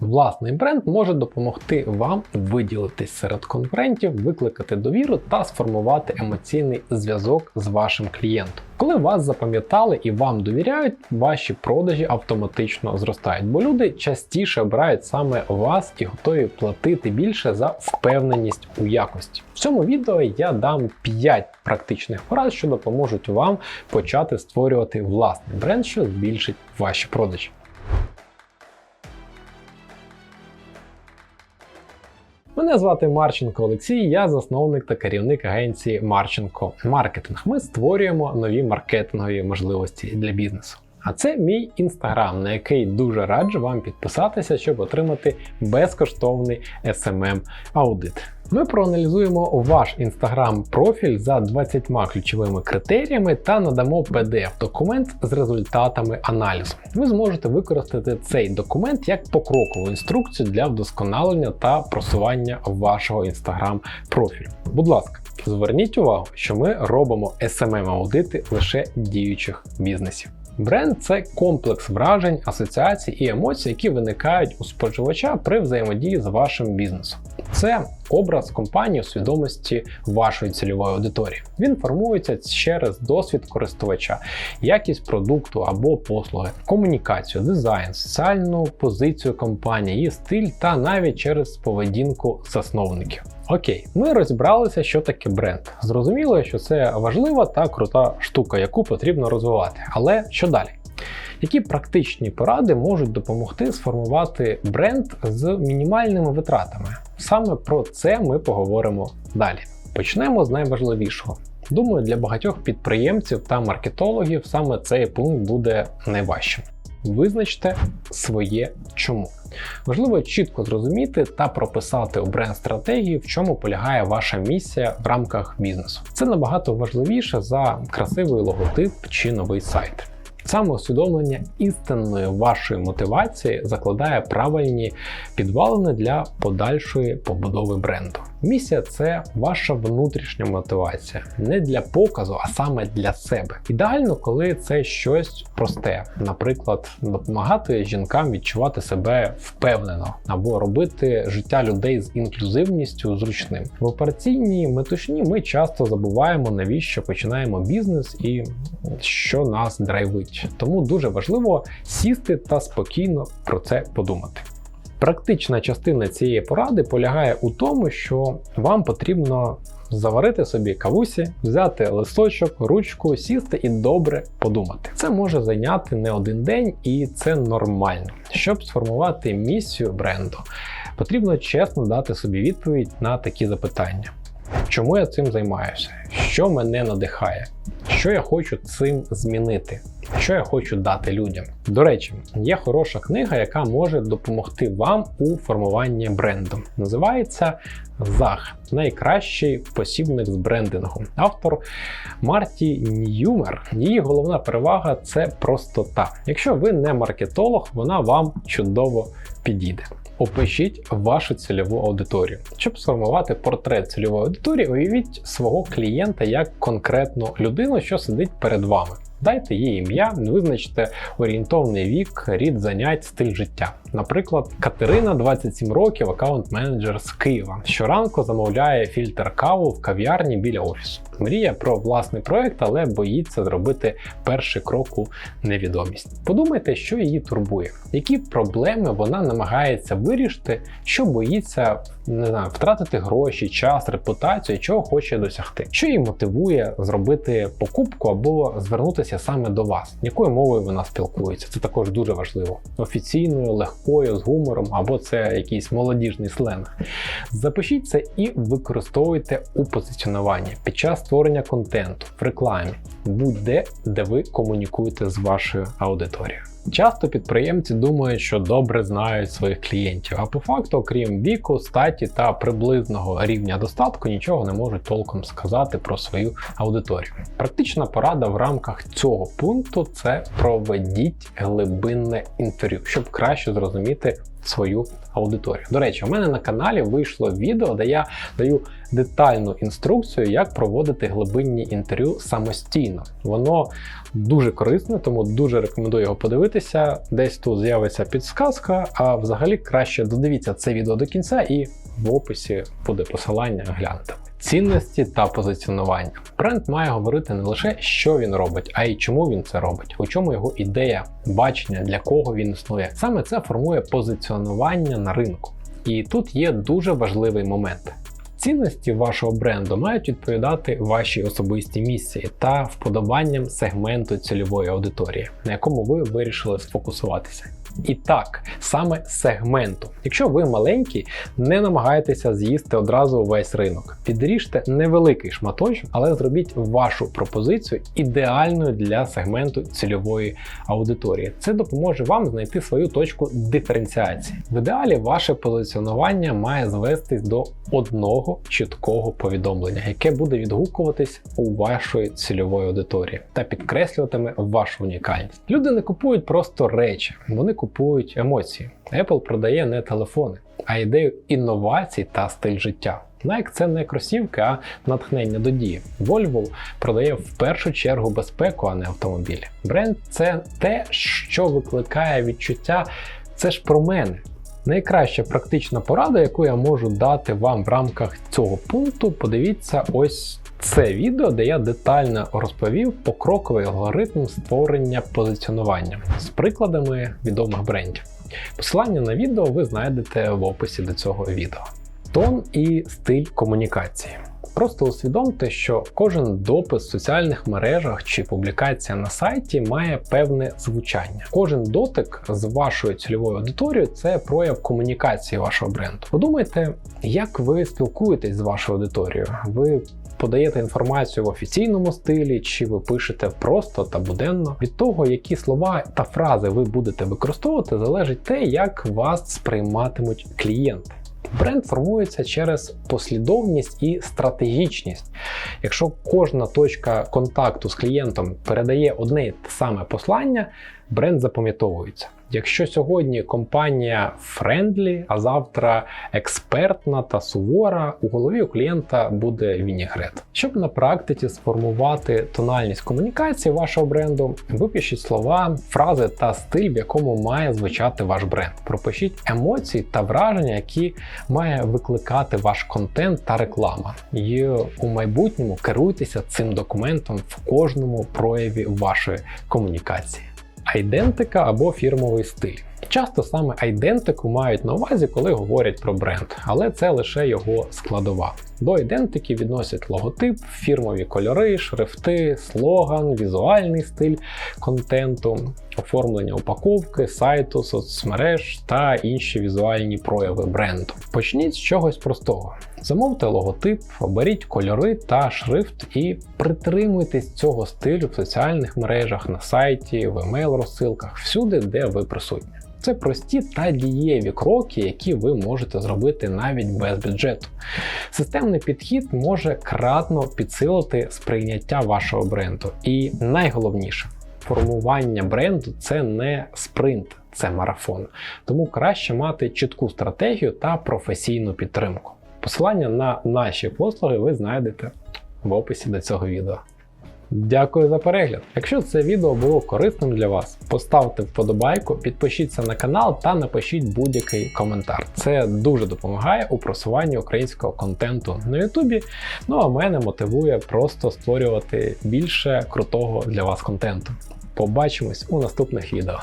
Власний бренд може допомогти вам виділитись серед конкурентів, викликати довіру та сформувати емоційний зв'язок з вашим клієнтом. Коли вас запам'ятали і вам довіряють, ваші продажі автоматично зростають, бо люди частіше обирають саме вас і готові платити більше за впевненість у якості. В цьому відео я дам 5 практичних порад, що допоможуть вам почати створювати власний бренд, що збільшить ваші продажі. Мене звати Марченко Олексій, я засновник та керівник агенції Марченко Маркетинг. Ми створюємо нові маркетингові можливості для бізнесу. А це мій інстаграм, на який дуже раджу вам підписатися, щоб отримати безкоштовний smm аудит. Ми проаналізуємо ваш інстаграм профіль за 20 ключовими критеріями та надамо pdf документ з результатами аналізу. Ви зможете використати цей документ як покрокову інструкцію для вдосконалення та просування вашого інстаграм профілю. Будь ласка, зверніть увагу, що ми робимо smm аудити лише діючих бізнесів. Бренд це комплекс вражень, асоціацій і емоцій, які виникають у споживача при взаємодії з вашим бізнесом. Це образ компанії у свідомості вашої цільової аудиторії. Він формується через досвід користувача, якість продукту або послуги, комунікацію, дизайн, соціальну позицію компанії, її стиль та навіть через поведінку засновників. Окей, ми розібралися, що таке бренд. Зрозуміло, що це важлива та крута штука, яку потрібно розвивати. Але що далі? Які практичні поради можуть допомогти сформувати бренд з мінімальними витратами? Саме про це ми поговоримо далі. Почнемо з найважливішого. Думаю, для багатьох підприємців та маркетологів саме цей пункт буде найважчим. Визначте своє чому. Важливо чітко зрозуміти та прописати у бренд-стратегії, в чому полягає ваша місія в рамках бізнесу. Це набагато важливіше за красивий логотип чи новий сайт. Саме усвідомлення істинної вашої мотивації закладає правильні підвалини для подальшої побудови бренду. Місія це ваша внутрішня мотивація, не для показу, а саме для себе. Ідеально, коли це щось просте, наприклад, допомагати жінкам відчувати себе впевнено або робити життя людей з інклюзивністю зручним. В операційній метушні ми часто забуваємо, навіщо починаємо бізнес і що нас драйвить. Тому дуже важливо сісти та спокійно про це подумати. Практична частина цієї поради полягає у тому, що вам потрібно заварити собі кавусі, взяти листочок, ручку, сісти і добре подумати. Це може зайняти не один день, і це нормально. Щоб сформувати місію бренду, потрібно чесно дати собі відповідь на такі запитання. Чому я цим займаюся? Що мене надихає? Що я хочу цим змінити? Що я хочу дати людям? До речі, є хороша книга, яка може допомогти вам у формуванні бренду. Називається ЗАГ найкращий посібник з брендингу. Автор Марті Ньюмер. Її головна перевага це простота. Якщо ви не маркетолог, вона вам чудово підійде. Опишіть вашу цільову аудиторію. Щоб сформувати портрет цільової аудиторії, уявіть свого клієнта як конкретну людину, що сидить перед вами. Дайте їй ім'я, визначте орієнтовний вік, рід занять, стиль життя. Наприклад, Катерина, 27 років, аккаунт-менеджер з Києва. Щоранку замовляє фільтр каву в кав'ярні біля офісу. Мріє про власний проект, але боїться зробити перший крок у невідомість. Подумайте, що її турбує, які проблеми вона намагається вирішити, що боїться не знаю, втратити гроші, час, репутацію, чого хоче досягти, що її мотивує зробити покупку або звернутися саме до вас, якою мовою вона спілкується. Це також дуже важливо. Офіційною, легкою, з гумором, або це якийсь молодіжний сленг. Запишіть це і використовуйте у позиціонуванні під час створення контенту в рекламі, будь-де, де ви комунікуєте з вашою аудиторією. Часто підприємці думають, що добре знають своїх клієнтів, а по факту, окрім віку, статі та приблизного рівня достатку, нічого не можуть толком сказати про свою аудиторію. Практична порада в рамках цього пункту це проведіть глибинне інтерв'ю, щоб краще зрозуміти свою аудиторію. До речі, у мене на каналі вийшло відео, де я даю детальну інструкцію, як проводити глибинні інтерв'ю самостійно. Воно дуже корисне, тому дуже рекомендую його подивитися. Десь тут з'явиться підсказка, а взагалі краще додивіться це відео до кінця і в описі буде посилання гляньте. Цінності та позиціонування. Бренд має говорити не лише, що він робить, а й чому він це робить, у чому його ідея, бачення, для кого він існує. Саме це формує позиціонування на ринку. І тут є дуже важливий момент. Цінності вашого бренду мають відповідати вашій особистій місії та вподобанням сегменту цільової аудиторії, на якому ви вирішили сфокусуватися. І так, саме сегменту. Якщо ви маленький, не намагайтеся з'їсти одразу весь ринок. Підріжте невеликий шматочок, але зробіть вашу пропозицію ідеальною для сегменту цільової аудиторії. Це допоможе вам знайти свою точку диференціації. В ідеалі ваше позиціонування має звестись до одного чіткого повідомлення, яке буде відгукуватись у вашої цільової аудиторії та підкреслюватиме вашу унікальність. Люди не купують просто речі, вони купують емоції. Apple продає не телефони, а ідею інновацій та стиль життя. Nike – це не кросівки, а натхнення до дії. Volvo продає в першу чергу безпеку, а не автомобілі. Бренд це те, що викликає відчуття. Це ж про мене. Найкраща практична порада, яку я можу дати вам в рамках цього пункту, подивіться ось це відео, де я детально розповів покроковий алгоритм створення позиціонування з прикладами відомих брендів. Посилання на відео ви знайдете в описі до цього відео. Тон і стиль комунікації. Просто усвідомте, що кожен допис в соціальних мережах чи публікація на сайті має певне звучання. Кожен дотик з вашою цільовою аудиторією це прояв комунікації вашого бренду. Подумайте, як ви спілкуєтесь з вашою аудиторією. Ви Подаєте інформацію в офіційному стилі, чи ви пишете просто та буденно. Від того, які слова та фрази ви будете використовувати, залежить те, як вас сприйматимуть клієнти. Бренд формується через послідовність і стратегічність. Якщо кожна точка контакту з клієнтом передає одне і те саме послання, бренд запам'ятовується. Якщо сьогодні компанія френдлі, а завтра експертна та сувора, у голові у клієнта буде вінігрет. Щоб на практиці сформувати тональність комунікації вашого бренду, випишіть слова, фрази та стиль, в якому має звучати ваш бренд. Пропишіть емоції та враження, які має викликати ваш контент та реклама. І у майбутньому керуйтеся цим документом в кожному прояві вашої комунікації айдентика або фірмовий стиль. Часто саме айдентику мають на увазі, коли говорять про бренд, але це лише його складова. До ідентики відносять логотип, фірмові кольори, шрифти, слоган, візуальний стиль контенту, оформлення упаковки, сайту, соцмереж та інші візуальні прояви бренду. Почніть з чогось простого. Замовте логотип, оберіть кольори та шрифт і притримуйтесь цього стилю в соціальних мережах, на сайті, в емейл-розсилках, всюди, де ви присутні. Це прості та дієві кроки, які ви можете зробити навіть без бюджету. Системний підхід може кратно підсилити сприйняття вашого бренду. І найголовніше, формування бренду це не спринт, це марафон. Тому краще мати чітку стратегію та професійну підтримку. Посилання на наші послуги ви знайдете в описі до цього відео. Дякую за перегляд! Якщо це відео було корисним для вас, поставте вподобайку, підпишіться на канал та напишіть будь-який коментар. Це дуже допомагає у просуванні українського контенту на Ютубі. Ну а мене мотивує просто створювати більше крутого для вас контенту. Побачимось у наступних відео.